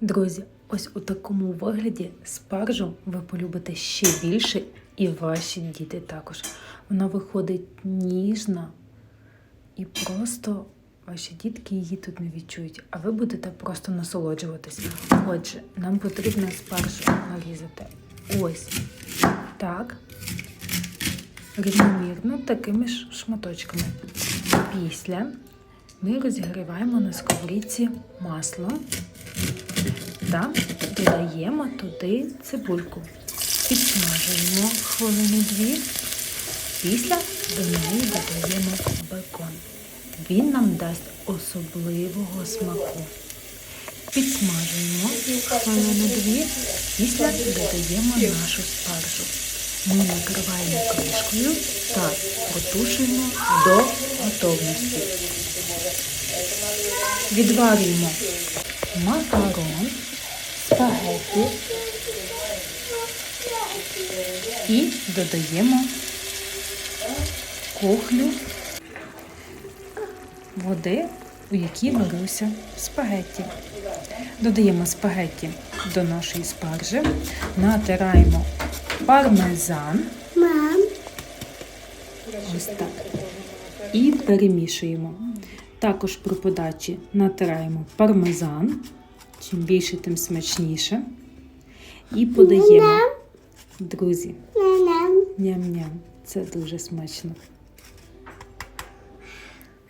Друзі, ось у такому вигляді спаржу ви полюбите ще більше, і ваші діти також. Вона виходить ніжна і просто ваші дітки її тут не відчують, а ви будете просто насолоджуватись. Отже, нам потрібно спаржу нарізати ось так, рівномірно такими ж шматочками. Після ми розігріваємо на сковорідці масло та додаємо туди цибульку. Підсмажуємо хвилини дві. Після до неї додаємо бекон. Він нам дасть особливого смаку. Підсмажуємо хвилини дві. Після додаємо нашу спаржу. Ми накриваємо кришкою та протушуємо до готовності. Відварюємо макарон, спагетті і додаємо кухлю води, у якій варився спагетті. Додаємо спагетті до нашої спаржі, натираємо пармезан. Ось так. І перемішуємо. Також при подачі натираємо пармезан. Чим більше, тим смачніше. І подаємо. Друзі, ням-ням. Це дуже смачно.